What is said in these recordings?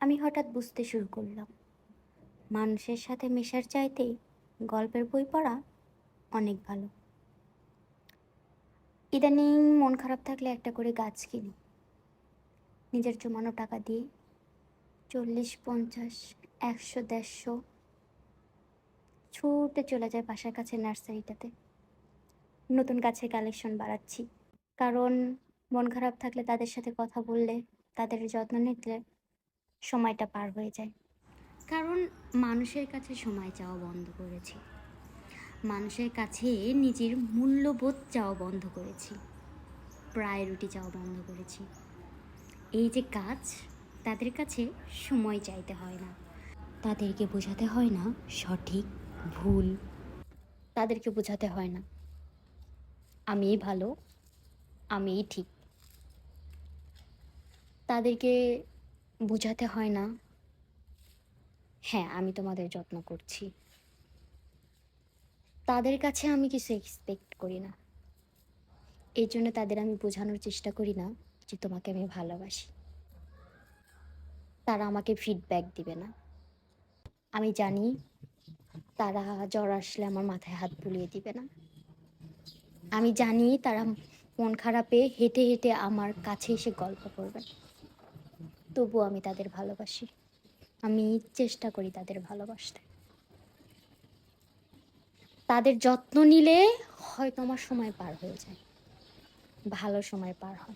আমি হঠাৎ বুঝতে শুরু করলাম। মানুষের সাথে মেশার চাইতে গল্পের বই পড়া অনেক ভালো। ইদানিং মন খারাপ থাকলে একটা করে গাছ কিনি। নিজের জমানো টাকা দিয়ে চল্লিশ, পঞ্চাশ, একশো, দেড়শো ছুটে চলে যায় বাসার কাছে নার্সারিটাতে। নতুন গাছের কালেকশন বাড়াচ্ছি। কারণ মন খারাপ থাকলে তাদের সাথে কথা বললে, তাদের যত্ন নিতে সময়টা পার হয়ে যায়। কারণ মানুষের কাছে সময় চাওয়া বন্ধ করেছি। মানুষের কাছে নিজের মূল্যবোধ চাওয়া বন্ধ করেছি। প্রায়োরিটি চাওয়া বন্ধ করেছি। এই যে কাজ, তাদের কাছে সময় চাইতে হয় না। তাদেরকে বোঝাতে হয় না সঠিক ভুল। তাদেরকে বোঝাতে হয় না, আমিই ভালো, আমিই ঠিক। তাদেরকে বোঝাতে হয় না। হ্যাঁ আমি তোমাদের যত্ন করছি। তাদের কাছে আমি কিছু এক্সপেক্ট করি না। এই জন্য তাদের আমি বোঝানোর চেষ্টা করি না যে তোমাকে আমি ভালোবাসি। তারা আমাকে ফিডব্যাক দিবে না। আমি জানি তারা জ্বর আসলে আমার মাথায় হাত বুলিয়ে দিবে না। আমি জানি তারা মন খারাপে হেঁটে হেঁটে আমার কাছে এসে গল্প করবে। তবুও আমি তাদের ভালোবাসি। আমি চেষ্টা করি তাদের ভালোবাসতে। তাদের যত্ন নিলে হয়তো আমার সময় পার হয়ে যায়। ভালো সময় পার হয়।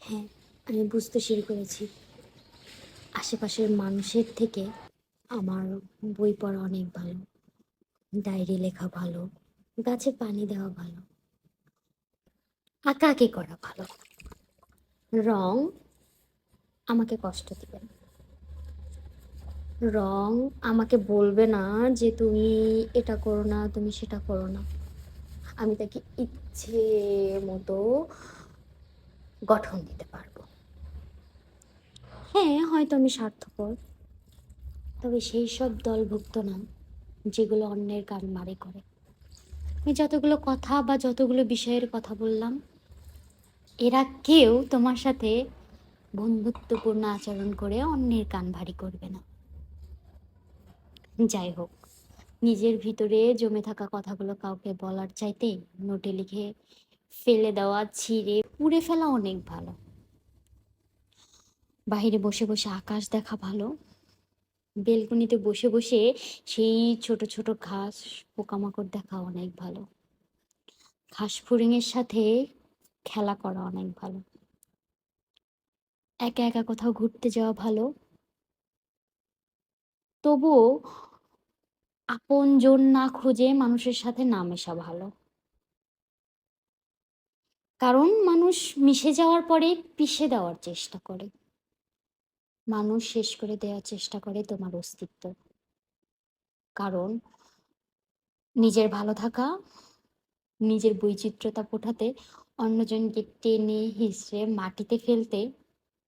হ্যাঁ আমি বুঝতে শুরু করেছি। আশেপাশের মানুষের থেকে আমার বই পড়া অনেক ভালো। ডায়েরি লেখা ভালো। গাছে পানি দেওয়া ভালো। আঁকা আঁকাকে করা ভালো। রং আমাকে কষ্ট দিবে। না রং আমাকে বলবে না যে তুমি এটা করো না, তুমি সেটা করো না। আমি তাকে ইচ্ছে মতো গঠন দিতে পারব। হ্যাঁ হয়তো আমি স্বার্থপর। তবে সেই সব দলভুক্ত না যেগুলো অন্যের গান মারে করে। আমি যতগুলো কথা বা যতগুলো বিষয়ের কথা বললাম, এরা কেউ তোমার সাথে বন্ধুত্বপূর্ণ আচরণ করে অন্যের কান ভারী করবে না। যাই হোক, নিজের ভিতরে জমে থাকা কথাগুলো কাউকে বলার চাইতে নোটে লিখে ফেলে দেওয়া, ছিঁড়ে পুড়ে ফেলা অনেক ভালো। বাইরে বসে বসে আকাশ দেখা ভালো। বেলকনিতে বসে বসে সেই ছোট ছোট ঘাস, পোকামাকড় দেখা অনেক ভালো। ঘাস ফড়িংয়ের সাথে খেলা করা অনেক ভালো। একা একা কোথাও ঘুরতে যাওয়া ভালো? তবুও আপনজন না খুঁজে মানুষের সাথে না মেশা ভালো। কারণ মানুষ মিশে যাওয়ার পরে পিষে দেওয়ার চেষ্টা করে। মানুষ শেষ করে দেওয়ার চেষ্টা করে তোমার অস্তিত্ব। কারণ নিজের ভালো থাকা, নিজের বৈচিত্র্যতা পোঠাতে অন্যজনকে টেনে হিসড়ে মাটিতে ফেলতে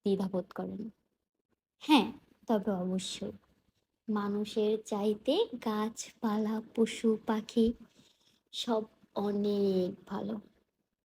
দ্বিধাবোধ করেন। হ্যাঁ তবে অবশ্যই। মানুষের চাইতে গাছপালা পশু পাখি সব অনেক ভালো।